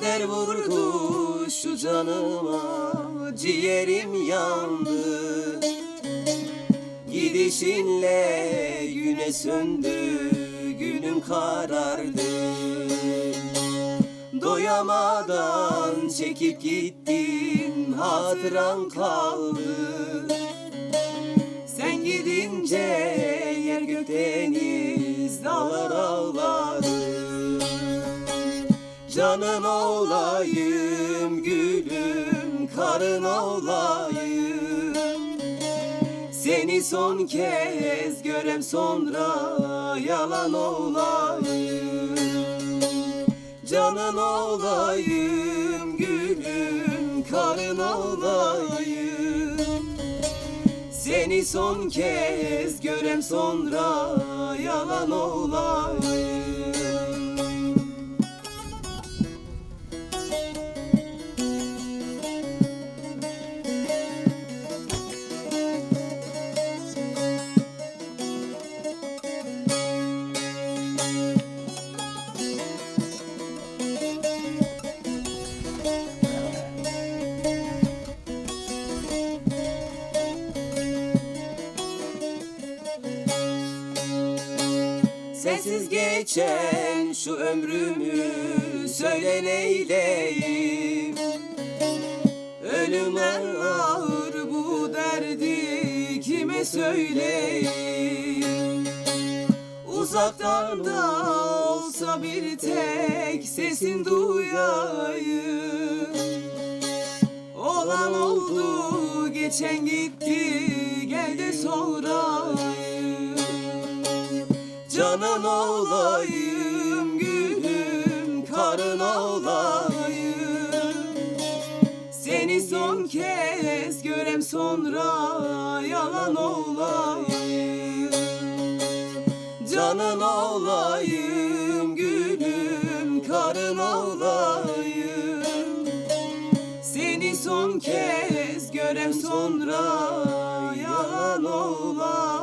Kader vurdu şu canıma Ciğerim yandı. Gidişinle güne söndü Günüm karardı. Doyamadan çekip gittin Hatıran kaldı. Sen gidince yer gök deniz Dağlar ağladı Canın olayım gülüm Karın olayım. Seni son kez görem sonra Yalan olayım. Canın olayım gülüm Karın olayım. Seni son kez görem sonra Yalan olayım Sensiz geçen şu ömrümü söyle neyleyim? Ölüme ağır bu derdi kime söyleyeyim Uzaktan da olsa bir tek sesin duyayım. Olan oldu geçen gitti gel de sorayım Canan olayım gülüm karın olayım. Seni son kez görem sonra yalan olayım. Canan olayım gülüm karın olayım. Seni son kez görem sonra yalan olayım.